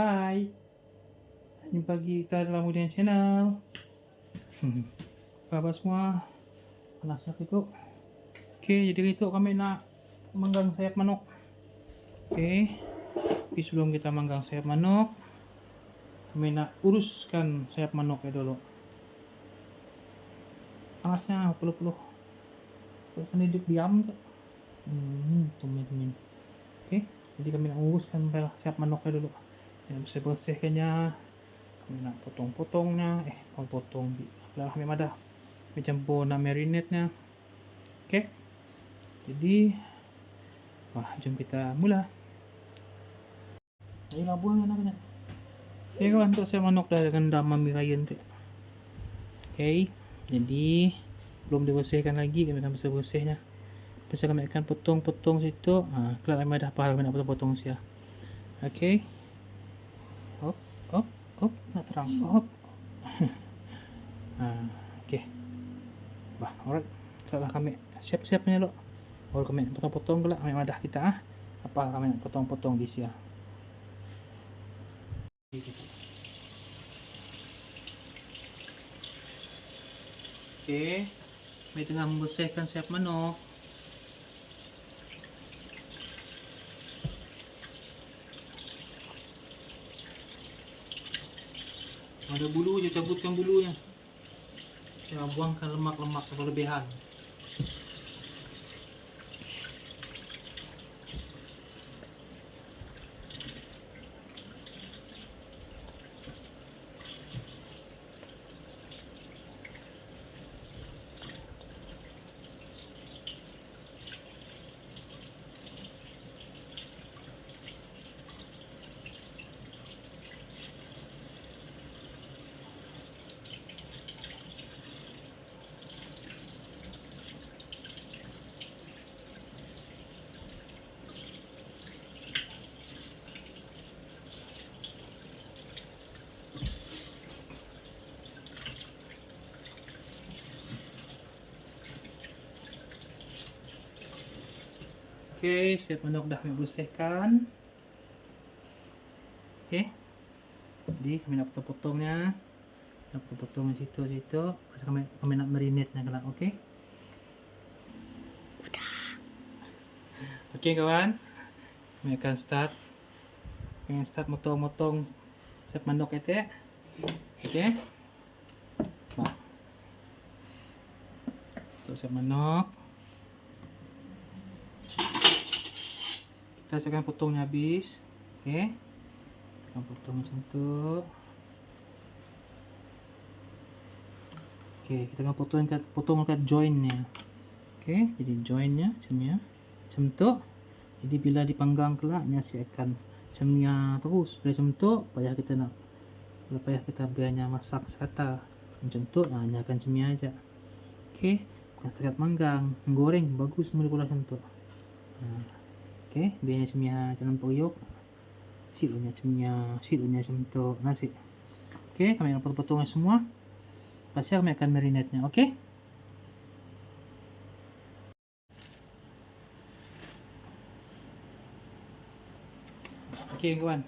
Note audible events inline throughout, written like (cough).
Hai. Jumpa lagi kita dalam Mudian Channel. Hmm. Apa semua? Panasnya itu. Okey, jadi itu kami nak manggang sayap manok. Okey. Tapi sebelum kita manggang sayap manok, kami nak uruskan sayap manok ya dulu. Panasnya puluh-puluh. Terus ini diam tu. Hmm, tumin-tumin. Okey, jadi kami nak uruskan sayap manoknya dulu. Yang bersih-bersihkannya. Kami nak potong-potongnya. Eh, kau potong. Lah, kami ada. Kami campur nak marinate-nya. Okey. Jadi, wah, jom kita mula. Ini lah buang yang nak Okay kawan, untuk saya manok dah dengan damam mirayan tu. Okay, jadi belum dibersihkan lagi kami akan bersih-bersihnya. Lepas kami akan potong-potong situ. Ha, kelak kami dah faham kami nak potong-potong sia. Okay. Hop, hop, hop, nak terang. Hop. (laughs) ha, okay. Bah, alright. Kelaklah kami siap-siapnya lo. Baru kami potong-potong kelak kami madah kita ah. Apa kami potong-potong di sia. Okay. May tengah membersihkan siap manok. Ada bulu je cabutkan bulunya. Ya, buangkan lemak-lemak berlebihan. Okey, siap manok dah kami bersihkan. Okey. Jadi kami nak potong-potongnya. Nak potong-potong di situ situ. Pasal kami kami nak marinate nya kelak, okey? Okey kawan. Kami akan start. Kami start motong-motong siap manok itu ya. Okey. Untuk siap manok. Kita akan potongnya habis. Okey. Kita akan potong macam tu. Okey kita akan potong kat potong kat joinnya. Okey jadi joinnya macam ni macam tu. Jadi bila dipanggang kelak dia akan macam ni terus. Bila macam tu payah kita nak kalau payah kita biarnya masak serata macam tu nah, dia akan macam ni aja. Okey bukan setakat manggang goreng bagus mula pula macam tu. Nah. Okey, biarnya semia dalam periuk. Silunya semia, silunya macam tu nasi. Okey, kami akan potong-potong semua. Pasal kami akan marinate-nya, okey? Okey, kawan.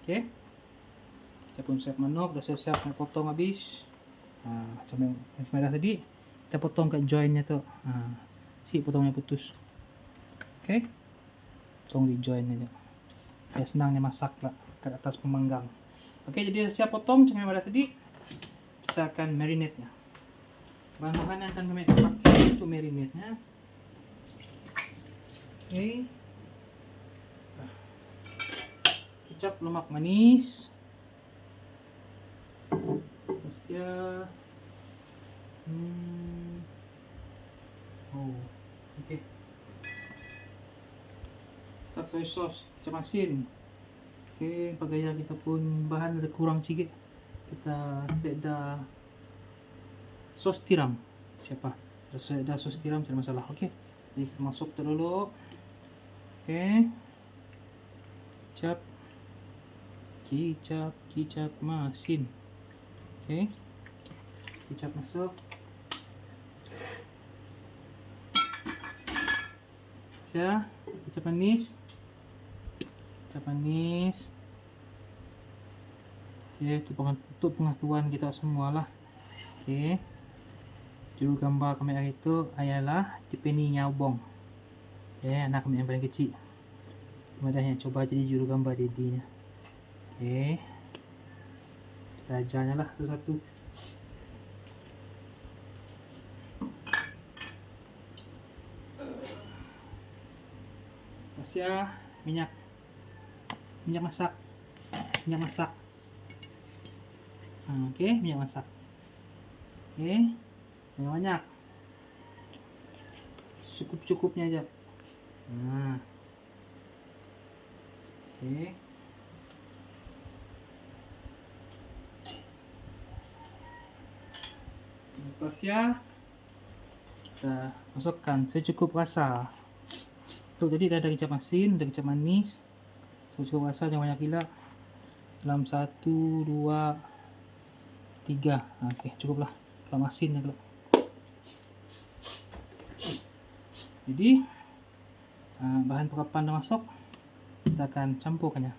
Okey. Kita pun siap manok, dah siap nak potong habis. Ha, macam yang macam dah tadi, kita potong kat join-nya tu. Ha, si potongnya putus. Okey tong di join aja. Ya senang nih masak lah ke atas pemanggang. Oke jadi siap potong macam yang pada tadi kita akan marinate nya bahan-bahan yang akan kami pakai untuk marinate nya oke kecap lemak manis. Terus ya. Hmm. oh oke okay tak soy sauce macam asin. Ok pagaya kita pun bahan ada kurang sikit. Kita set dah sos tiram. Siapa? Dah set dah sos tiram tidak masalah. Ok jadi kita masuk tu dulu. Ok kicap. Kicap kicap masin. Ok kicap masuk. Siya, kicap manis kecap manis Okay, itu untuk pengetahuan kita semua lah. Okay. Juru gambar kami hari itu ialah Cipeni Nyabong. Okay, anak kami yang paling kecil. Kemudian yang coba jadi juru gambar dedinya. Okay. Kita ajarnya lah satu-satu. Masya minyak minyak masak minyak masak Hmm, Oke, minyak masak. Oke, banyak banyak. Cukup cukupnya aja. Nah, oke. Lepas ya, kita masukkan secukup rasa. Tuh, jadi ada kecap masin, ada kecap manis. Rasa jangan banyak gila. Dalam satu, dua, tiga Okey, cukuplah kalau masin dah kalau jadi ah, bahan perapan dah masuk kita akan campurkannya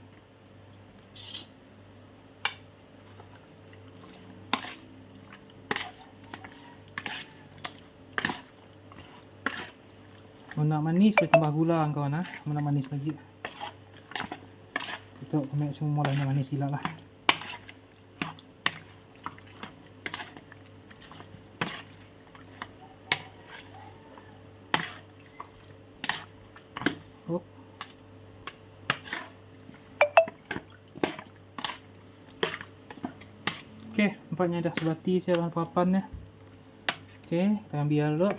Kalau nak manis boleh tambah gula kawan ah. Kalau nak manis lagi. Kita kami semua lah nak manis gila lah. Hop. Okey, nampaknya dah sebati saya bahan papannya. Okey, kita akan biar dulu.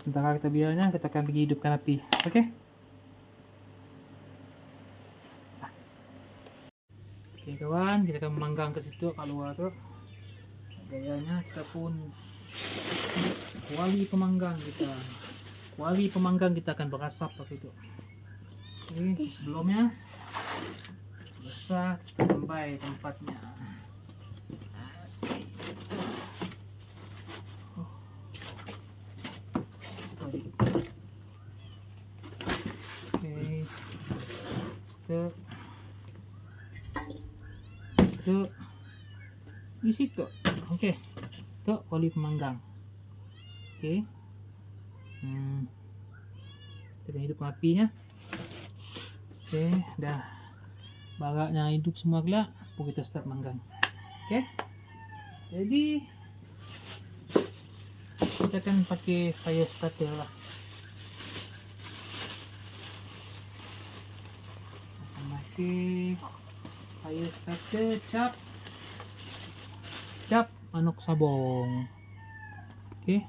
Sementara kita biarnya, kita akan pergi hidupkan api. Okey. Kawan, kita akan memanggang ke situ kat luar tu. Gayanya kita pun kuali pemanggang kita. Kuali pemanggang kita akan berasap pakai itu. Okey, sebelumnya basah sampai tempatnya. Okey. Kita Kita di situ. Okey. Tu kuali pemanggang. Okey. Hmm. Kita hidupkan apinya. Okey, dah baraknya hidup semua gelap, pun kita start manggang. Okey. Jadi kita akan pakai fire starter lah. Pakai fire starter cap cap manuk sabong. Okey.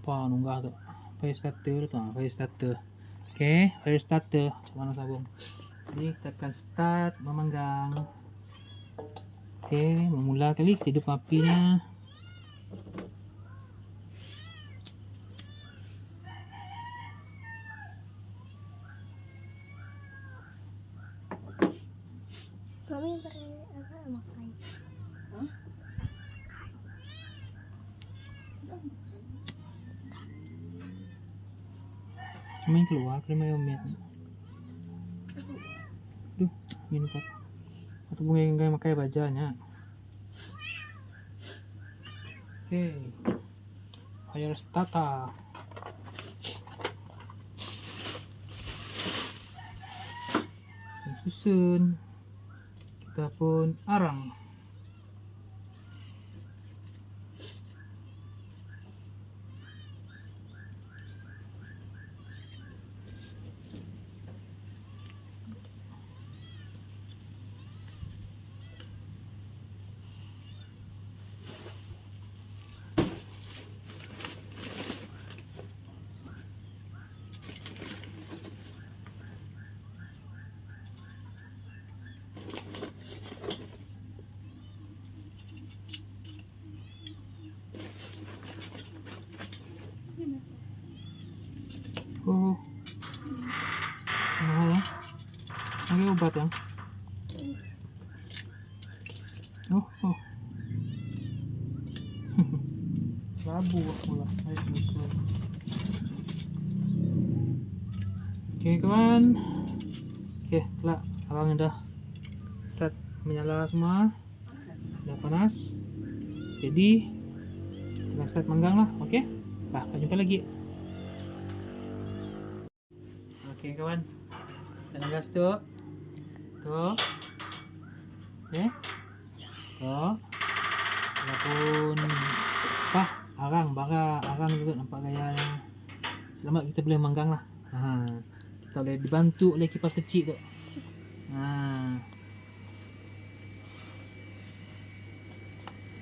Apa nunggah tu? Fire starter tu, ah, fire starter. Okey, fire starter cap manuk sabong. Jadi kita akan start memanggang. Okey, memula kali hidup apinya. Mami pakai apa makai? Cuma yang keluar kena main omet. Duh, gini pak. Atau mungkin yang makai bajanya. Okey. Fire starter. Susun. Kita pun arang. Oh. Ano ya? Yung ubat yan? Oh, oh. Labo ako lah. Ay, musuh. Oke kawan. Oke, lah. Abang dah start menyala semua. Dah panas. Jadi kita start manggang lah, okey? Bah, kita jumpa lagi. Okey kawan. Kita gas tu. Tu. Okey. Tu. Walaupun apa? Arang, bara, arang juga nampak gayanya. Selamat kita boleh manggang lah. Ha. Kita boleh dibantu oleh kipas kecil tu. Ha.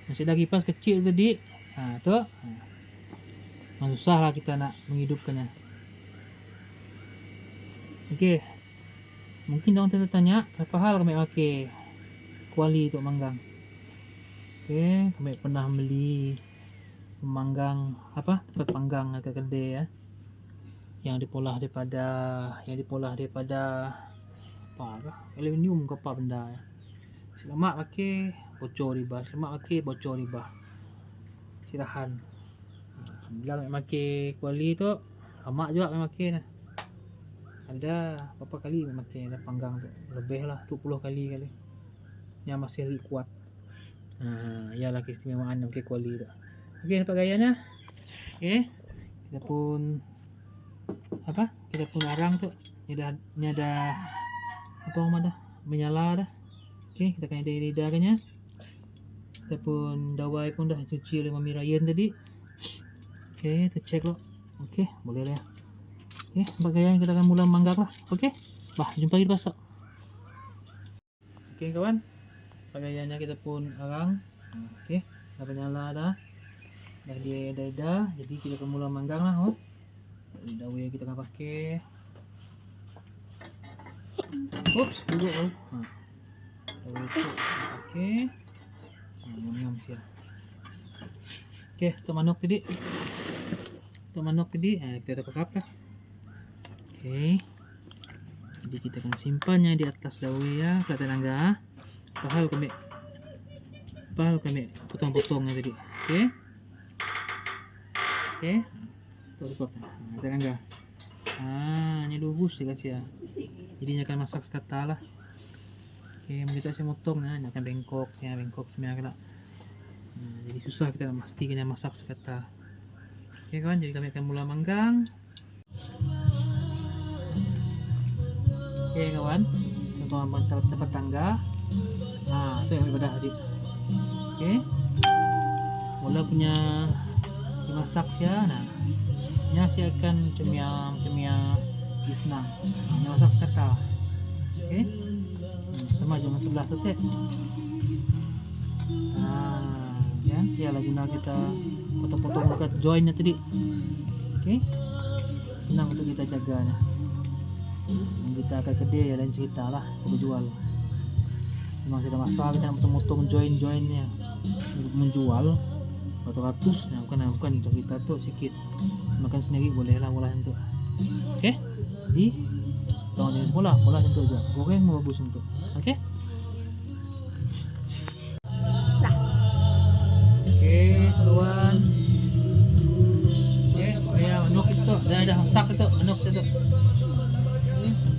Masih ada kipas kecil tadi. Ha, tu. Ha. Memang susah lah kita nak menghidupkannya. Okey. Mungkin orang tertanya, berapa hal kami pakai kuali untuk manggang? Okey, kami pernah beli memanggang apa? Tempat panggang dekat kedai ya. Yang dipolah daripada yang dipolah daripada apa ke? Aluminium ke apa benda ya. Selamat pakai bocor riba, selamat pakai bocor riba. Silahan. Bila kami pakai kuali tu, lama juga kami pakai. Ada berapa kali kami pakai dah panggang tu? Lebih lah 20 kali kali. Yang masih lagi kuat. Ha, ialah keistimewaan pakai kuali tu. Okey, nampak gayanya? Okey. Kita pun apa? Kita pun arang tu. Ni dah ni ada apa orang dah menyala dah. Okey, kita akan ada lidahnya. Kita pun dawai pun dah cuci oleh Mami Ryan tadi. Okey, kita check lo. Okey, boleh lah. Okey, nampak gayanya kita akan mula manggang lah. Okey. Bah, jumpa lagi besok. Okey kawan. Gayanya kita pun arang. Okey, dah menyala dah. Dah dia dah dah. Jadi kita akan mula manggang lah. Oh. Dawai yang kita akan pakai. Oops, duduk oh. Ha. Dawai tu. Okey. Ha, ngam siap. Okey, tu manok tadi. Tu manok tadi. Ha, kita dah pakap lah. Okey. Jadi kita akan simpannya di atas dawai ya, kat tangga. Pahal kami. Pahal kami potong-potongnya tadi. Okey. Okey. Tu lupa. Ha. Ah, ni dua bus dia kasi ah. Jadi dia akan masak sekata lah. Okay, kita saya motong nah, akan bengkok, ya bengkok semua kena. Jadi susah kita nak mesti kena masak sekata. Okay kawan, jadi kami akan mula manggang. Okay kawan, contoh tempat tempat tangga. Nah, tu yang ibadah tadi. Okay. Mula punya dimasak ya, nah. Nya saya akan cemiang cemiang senang. Nya masak sekata. Okay. Hmm, sama jangan sebelah tu set. Ah, ya, ya lagi nak kita potong-potong dekat joinnya tadi. Okay. Senang untuk kita jaganya. Yang kita akan kedai ya lain cerita lah kita jual. Memang sudah masalah kita nak potong-potong join-joinnya. Untuk menjual ratus nah bukan bukan untuk kita tu sikit. Makan sendiri boleh lah olah itu okey? Jadi jangan jangan olah macam tu aja. Goreng mau bagus untuk. Kawan okey ya dah dah masak itu manok itu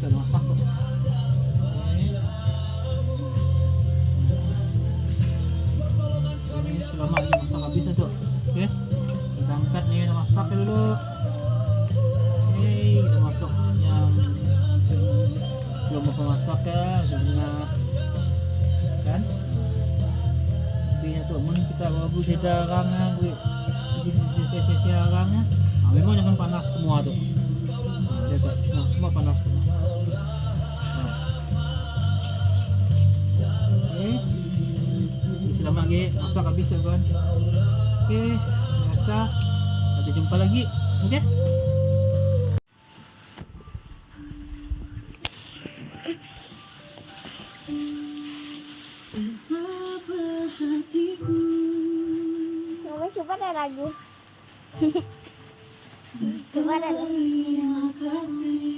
kita. Ini selamat ni masak habis tu. Okey. Kita angkat kita masak dulu. Okey, kita masuk yang belum apa masak ya, jangan kan? Tapi tu mun kita bawa ah, gue. Jadi sesi-sesi arang ah. Ah, memang jangan panas semua tu. Ah, nah, semua panas semua. Masak habis ya kawan. Okey, masak. Kita jumpa lagi. Okey. Betapa hatiku Mama coba ada lagu. (laughs) Coba ada lagu. Terima kasih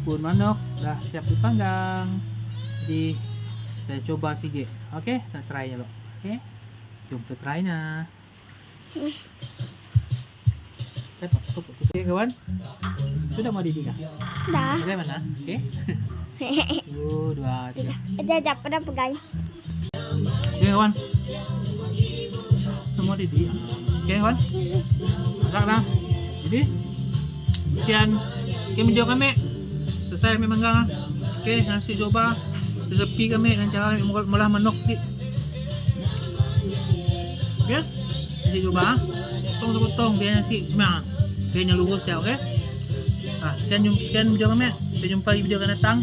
ataupun manok dah siap dipanggang. Jadi kita coba sikit. Okey, kita try dulu. Okey. Jom kita try na. Dapat cukup. Okey kawan. Sudah mau didih dah. Dah. Okey mana? Okey. (laughs) Satu, dua, tiga. Ada ada pada pegang. Okey kawan. Semua didih. Okey kawan. Masak dah. Jadi sekian okay, video kami. Selesai kami manggang. Okey, nasi coba resepi kami dengan cara ambil melah manok sikit. Okey. Nasi coba. Potong-potong biar nasi semang. Biar lurus ya, okey. Ah, sekian jumpa sekian video kami. Sampai jumpa di video akan datang.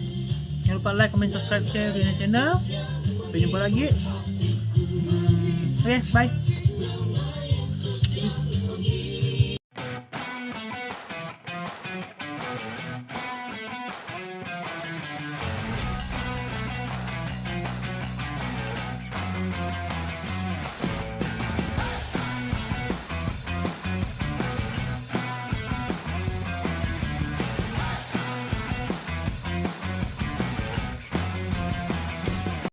Jangan lupa like, comment, subscribe, share di channel. Sampai jumpa lagi. Okay, bye.